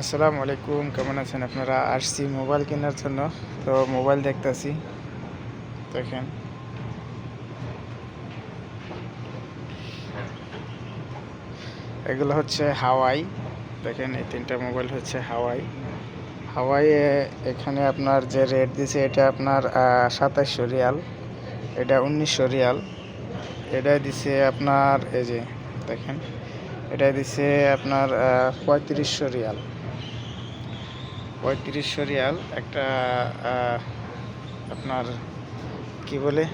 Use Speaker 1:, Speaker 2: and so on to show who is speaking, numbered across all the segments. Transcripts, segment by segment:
Speaker 1: আসসালামু আলাইকুম, কেমন আছেন আপনারা? আসছি মোবাইল কেনার জন্য। তো মোবাইল দেখতেছি। দেখেন। এগুলো হচ্ছে হাওয়াই। দেখেন, এই তিনটা মোবাইল হচ্ছে হাওয়াই। হাওয়াইয়ে এখানে আপনার যে রেট দিছে, এটা আপনার সাতাশশো রিয়াল। এটা উনিশশো রিয়াল। এটা দিছে আপনার, এই যে, দেখেন। এটা দিছে আপনার পঁয়ত্রিশশো রিয়াল। পঁয়ত্রিশশো রিয়াল, একটা আপনার কি বলে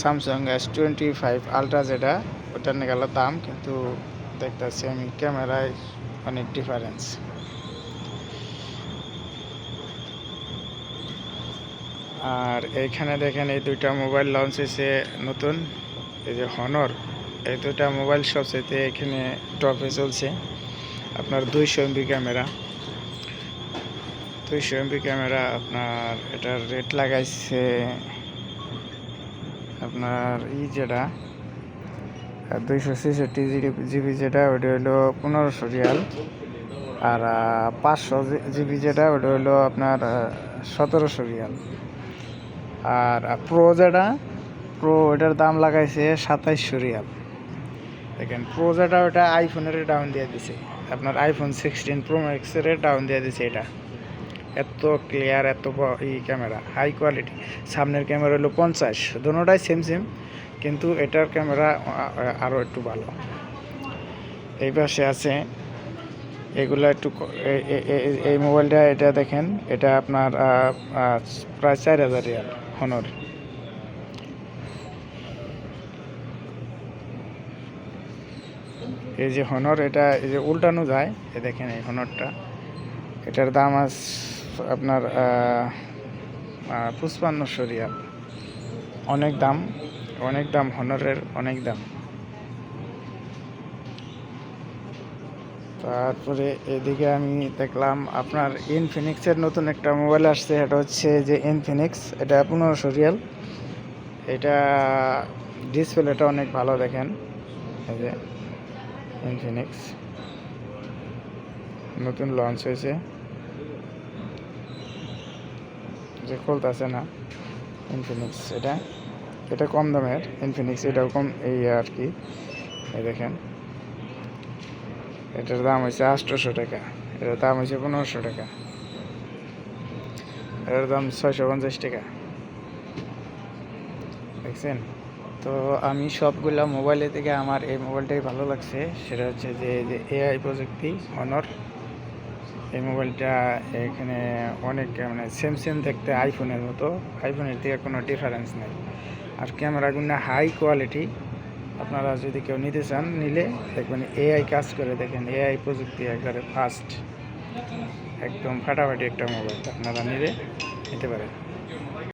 Speaker 1: Samsung S twenty five ultra যেটা, ওটার গেল দাম, কিন্তু দেখতেছি আমি ক্যামেরায় অনেক ডিফারেন্স আর এইখানে দেখেন এই দুইটা মোবাইল লঞ্চ হয়েছে নতুন, এই যে হনর এই দুইটা মোবাইল সবচেয়ে এখানে টপে চলছে। আপনার দুইশো এমবি ক্যামেরা। দুইশো এমবি ক্যামেরা, আপনার এটার রেট লাগাইছে আপনার ই যেটা দুইশো ছেষট্টি জিবি যেটা ওটা হলো পনেরোশো রিয়াল। আর পাঁচশো জিবি যেটা ওটা হলো আপনার সতেরোশো রিয়াল। আর প্রো যেটা প্রো ওটার দাম লাগাইছে সাতাইশশো রিয়াল। দেখেন প্রো যেটা ওটা আইফোনের ডাউন দিয়ে দিছে। আপনার আইফোন সিক্সটিন প্রো ম্যাক্সের ডাউন দিয়ে দিছে এটা। এত ক্লিয়ার এত ব- ই ক্যামেরা হাই কোয়ালিটি সামনের ক্যামেরা হলো পঞ্চাশ, দুটোটাই সেম সেম কিন্তু এটার ক্যামেরা আরও একটু ভালো। এই পাশে আছে, এগুলো একটু এই মোবাইলটা এটা দেখেন, এটা আপনার প্রায় চার হাজার রিয়াল হনর এই যে হনর এটা, এই যে উল্টানো যায় এ দেখেন এই হনরটা এটার দাম আস আপনার পুষ্পান্ন রিয়াল অনেক দাম অনেক দাম হনরের অনেক দাম। তারপরে এদিকে আমি দেখলাম আপনার ইনফিনিক্সের নতুন একটা মোবাইল আসছে, এটা হচ্ছে যে ইনফিনিক্স এটা পনেরোশো রিয়াল এটা ডিসপ্লেটা অনেক ভালো দেখেন, এই যে ইনফিনিক্স নতুন লঞ্চ হয়েছে। যে খুলতেছে না ইনফিনিক্স এটা এটা কম দামের ইনফিনিক্স এটাও কম, এই আর কি, এই দেখেন। এটার দাম হয়েছে আটশোশো টাকা, এটার দাম হয়েছে পনেরোশো টাকা। এটার দাম ছয়শো পঞ্চাশ টাকা। দেখছেন? তো আমি সবগুলা মোবাইলের থেকে আমার এই মোবাইলটাই ভালো লাগছে, সেটা হচ্ছে যে এআই প্রযুক্তি অনর এই মোবাইলটা এখানে অনেক মানে সেম দেখতে আইফোনের মতো। আইফোনের থেকে কোনো ডিফারেন্স নেই। আর ক্যামেরাগুলো হাই কোয়ালিটি আপনারা যদি কেউ নিতে চান, নিলে দেখবেন এআই কাজ করে। দেখেন এআই প্রযুক্তি একবারে ফাস্ট একদম ফাটাফাটি একটা মোবাইল। আপনারা নিলে নিতে পারেন।